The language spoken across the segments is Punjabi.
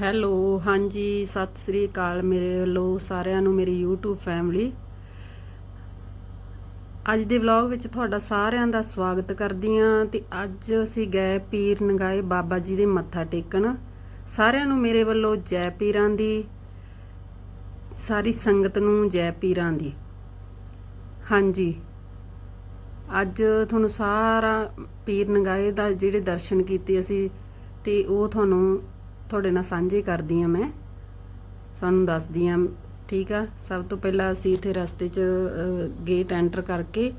ਹੈਲੋ, ਹਾਂਜੀ, ਸਤਿ ਸ੍ਰੀ ਅਕਾਲ ਮੇਰੇ ਵੱਲੋਂ ਸਾਰਿਆਂ ਨੂੰ, ਮੇਰੀ YouTube ਫੈਮਿਲੀ ਅੱਜ ਦੇ ਵਲੌਗ ਵਿੱਚ ਤੁਹਾਡਾ ਸਾਰਿਆਂ ਦਾ ਸਵਾਗਤ ਕਰਦੀ ਹਾਂ ਤੇ ਅੱਜ ਅਸੀਂ ਗਏ ਪੀਰ ਨਗਾਏ ਬਾਬਾ ਜੀ ਦੇ ਮੱਥਾ ਟੇਕਣ। ਸਾਰਿਆਂ ਨੂੰ ਮੇਰੇ ਵੱਲੋਂ ਜੈ ਪੀਰਾਂ ਦੀ, ਸਾਰੀ ਸੰਗਤ ਨੂੰ ਜੈ ਪੀਰਾਂ ਦੀ। ਹਾਂਜੀ, ਅੱਜ ਤੁਹਾਨੂੰ ਸਾਰਾ ਪੀਰ ਨਗਾਏ ਦਾ ਜਿਹੜੇ ਦਰਸ਼ਨ ਕੀਤੇ ਅਸੀਂ ਤੇ ਉਹ ਤੁਹਾਨੂੰ ਤੁਹਾਡੇ ਨਾਲ ਸਾਂਝੇ ਕਰਦੀ ਆ ਮੈਂ। ਸਾਨੂੰ ਦੱਸਦੀ ਆ ਠੀਕ ਆ? ਸਭ ਤੋਂ ਪਹਿਲਾਂ ਅਸੀਂ ਇੱਥੇ ਰਸਤੇ 'ਚ ਗੇਟ ਐਂਟਰ ਕਰਕੇ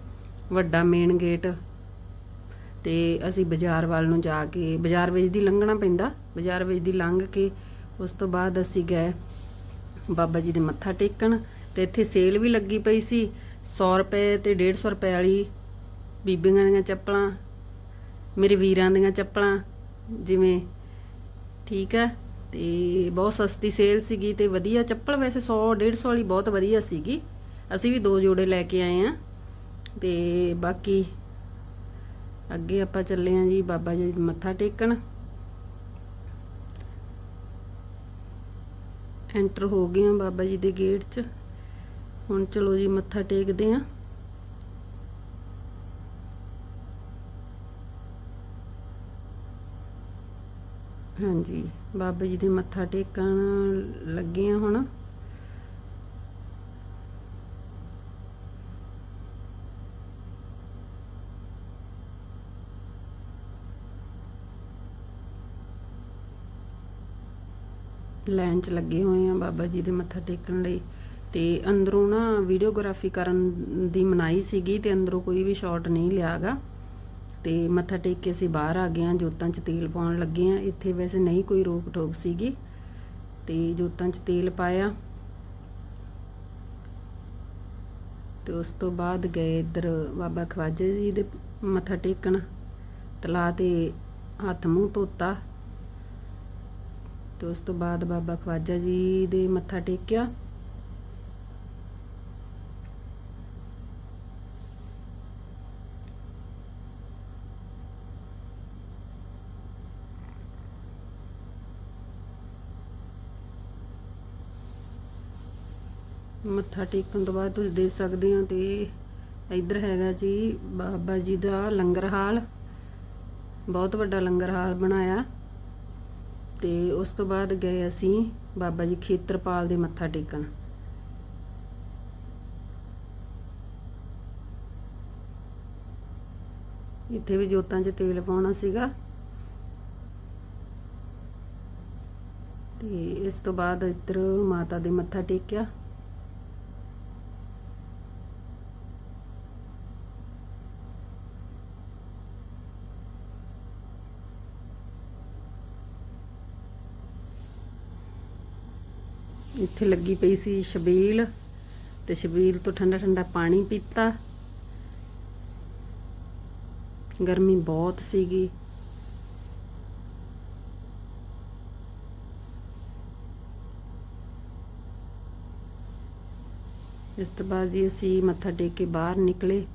ਵੱਡਾ ਮੇਨ ਗੇਟ ਤੇ ਅਸੀਂ ਬਾਜ਼ਾਰ ਵੱਲ ਨੂੰ ਜਾ ਕੇ, ਬਾਜ਼ਾਰ ਵਿੱਚ ਦੀ ਲੰਘਣਾ ਪੈਂਦਾ। ਬਾਜ਼ਾਰ ਵਿੱਚ ਦੀ ਲੰਘ ਕੇ ਉਸ ਤੋਂ ਬਾਅਦ ਅਸੀਂ ਗਏ ਬਾਬਾ ਜੀ ਦੇ ਮੱਥਾ ਟੇਕਣ ਤੇ ਇੱਥੇ ਸੇਲ ਵੀ ਲੱਗੀ ਪਈ ਸੀ। 100 ਰੁਪਏ ਤੇ 150 ਰੁਪਏ ਵਾਲੀ ਬੀਬੀਆਂ ਦੀਆਂ ਚੱਪਲਾਂ, ਮੇਰੇ ਵੀਰਾਂ ਦੀਆਂ ਚੱਪਲਾਂ, ਜਿਵੇਂ ਠੀਕ ਹੈ। ਤੇ ਬਹੁਤ ਸਸਤੀ ਸੇਲ ਸੀਗੀ ਤੇ ਵਧੀਆ ਚੱਪਲ ਵੈਸੇ 100 150 ਵਾਲੀ ਬਹੁਤ ਵਧੀਆ ਸੀਗੀ। ਅਸੀਂ ਵੀ ਦੋ ਜੋੜੇ ਲੈ ਕੇ ਆਏ ਆ ਤੇ ਬਾਕੀ ਅੱਗੇ ਆਪਾਂ ਚੱਲੇ ਆ ਜੀ, ਬਾਬਾ ਜੀ ਮੱਥਾ ਟੇਕਣ। ਐਂਟਰ ਹੋ ਗਏ ਆ ਬਾਬਾ ਜੀ ਦੇ ਗੇਟ 'ਚ। ਹੁਣ ਚਲੋ ਜੀ ਮੱਥਾ ਟੇਕਦੇ ਆ ਹਾਂਜੀ, ਬਾਬਾ ਜੀ ਦੇ ਮੱਥਾ ਟੇਕਣ ਲੱਗੇ ਆ ਹੁਣ। ਲਾਈਨ 'ਚ ਲੱਗੇ ਹੋਏ ਆ ਬਾਬਾ ਜੀ ਦੇ ਮੱਥਾ ਟੇਕਣ ਲਈ। ਤੇ ਅੰਦਰੋਂ ਨਾ ਵੀਡੀਓਗ੍ਰਾਫੀ ਕਰਨ ਦੀ ਮਨਾਈ ਸੀਗੀ ਤੇ ਅੰਦਰੋਂ ਕੋਈ ਵੀ ਸ਼ਾਟ ਨਹੀਂ ਲਿਆਗਾ। ਤੇ ਮੱਥਾ ਟੇਕ ਕੇ ਅਸੀਂ ਬਾਹਰ ਆ ਗਏ ਆ ਜੋਤਾਂ 'ਚ ਤੇਲ ਪਾਉਣ ਲੱਗੇ ਆ ਇੱਥੇ ਵੈਸੇ ਨਹੀਂ ਕੋਈ ਰੋਕ ਟੋਕ ਸੀਗੀ ਤੇ ਜੋਤਾਂ 'ਚ ਤੇਲ ਪਾਇਆ। ਤੇ ਉਸ ਤੋਂ ਬਾਅਦ ਗਏ ਇੱਧਰ ਬਾਬਾ ਖਵਾਜਾ ਜੀ ਦੇ ਮੱਥਾ ਟੇਕਣ। ਤਲਾ ਤੇ ਹੱਥ ਮੂੰਹ ਧੋਤਾ। ਤੇ ਉਸ ਤੋਂ ਬਾਅਦ ਬਾਬਾ ਖਵਾਜਾ ਜੀ ਦੇ ਮੱਥਾ ਟੇਕਿਆ। ਮੱਥਾ ਟੇਕਣ ਤੋਂ ਬਾਅਦ ਤੁਸੀਂ ਦੇਖ ਸਕਦੇ ਹੋ ਤੇ ਇੱਧਰ ਹੈਗਾ ਜੀ ਬਾਬਾ ਜੀ ਦਾ ਲੰਗਰ ਹਾਲ। ਬਹੁਤ ਵੱਡਾ ਲੰਗਰ ਹਾਲ ਬਣਾਇਆ। ਤੇ ਉਸ ਤੋਂ ਬਾਅਦ ਗਏ ਅਸੀਂ ਬਾਬਾ ਜੀ ਖੇਤਰਪਾਲ ਦੇ ਮੱਥਾ ਟੇਕਣ। ਇੱਥੇ ਵੀ ਜੋਤਾਂ 'ਚ ਤੇਲ ਪਾਉਣਾ ਸੀਗਾ। ਤੇ ਇਸ ਤੋਂ ਬਾਅਦ ਇੱਧਰ ਮਾਤਾ ਦੇ ਮੱਥਾ ਟੇਕਿਆ। ਇੱਥੇ ਲੱਗੀ ਪਈ ਸੀ ਸ਼ਬੀਲ ਤੇ ਸ਼ਬੀਲ ਤੋਂ ਠੰਡਾ ਠੰਡਾ ਪਾਣੀ ਪੀਤਾ। ਗਰਮੀ ਬਹੁਤ ਸੀਗੀ। ਇਸ ਤੋਂ ਬਾਅਦ ਜੀ ਅਸੀਂ ਮੱਥਾ ਟੇਕ ਕੇ ਬਾਹਰ ਨਿਕਲੇ।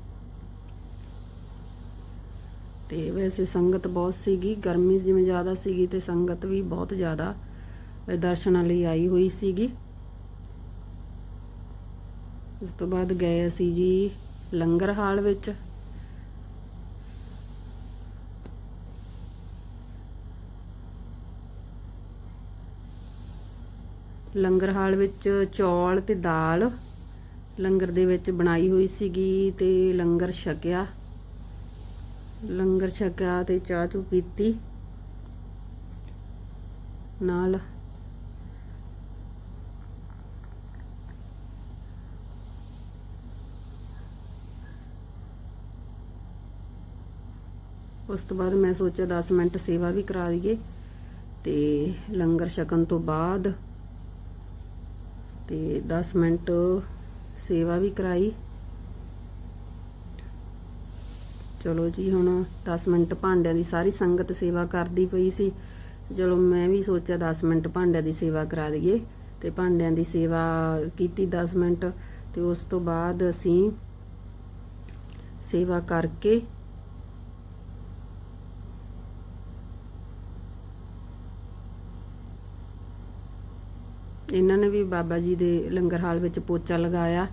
ਤੇ ਵੈਸੇ ਸੰਗਤ ਬਹੁਤ ਸੀਗੀ, ਗਰਮੀ ਜਿਵੇਂ ਜ਼ਿਆਦਾ ਸੀਗੀ ਤੇ ਸੰਗਤ ਵੀ ਬਹੁਤ ਜ਼ਿਆਦਾ ਦਰਸ਼ਨਾਂ ਲਈ ਆਈ ਹੋਈ ਸੀਗੀ। ਉਸ ਤੋਂ ਬਾਅਦ ਗਏ ਅਸੀਂ ਜੀ ਲੰਗਰ ਹਾਲ ਵਿੱਚ। ਲੰਗਰ ਹਾਲ ਵਿੱਚ ਚੌਲ ਤੇ ਦਾਲ ਲੰਗਰ ਦੇ ਵਿੱਚ ਬਣਾਈ ਹੋਈ ਸੀਗੀ ਤੇ ਲੰਗਰ ਛਕਿਆ। ਲੰਗਰ ਛਕਿਆ ਤੇ ਚਾਹ ਚੂ ਪੀਤੀ। ਨਾਲ ਉਸ ਤੋਂ ਬਾਅਦ ਮੈਂ ਸੋਚਿਆ 10 ਮਿੰਟ ਸੇਵਾ ਵੀ ਕਰਾ ਦਈਏ ਤੇ ਲੰਗਰ ਛਕਣ ਤੋਂ ਬਾਅਦ ਤੇ 10 ਮਿੰਟ ਸੇਵਾ ਵੀ ਕਰਾਈ। ਚਲੋ ਜੀ, ਹੁਣ 10 ਮਿੰਟ ਭਾਂਡਿਆਂ ਦੀ ਸਾਰੀ ਸੰਗਤ ਸੇਵਾ ਕਰਦੀ ਪਈ ਸੀ। ਚਲੋ ਮੈਂ ਵੀ ਸੋਚਿਆ 10 ਮਿੰਟ ਭਾਂਡਿਆਂ ਦੀ ਸੇਵਾ ਕਰਾ ਦਈਏ ਤੇ ਭਾਂਡਿਆਂ ਦੀ ਸੇਵਾ ਕੀਤੀ 10 ਮਿੰਟ ਤੇ ਉਸ ਤੋਂ ਬਾਅਦ ਅਸੀਂ ਸੇਵਾ ਕਰਕੇ ਇਹਨਾਂ ਨੇ ਵੀ ਬਾਬਾ ਜੀ ਦੇ ਲੰਗਰ ਹਾਲ ਵਿੱਚ ਪੋਚਾ ਲਗਾਇਆ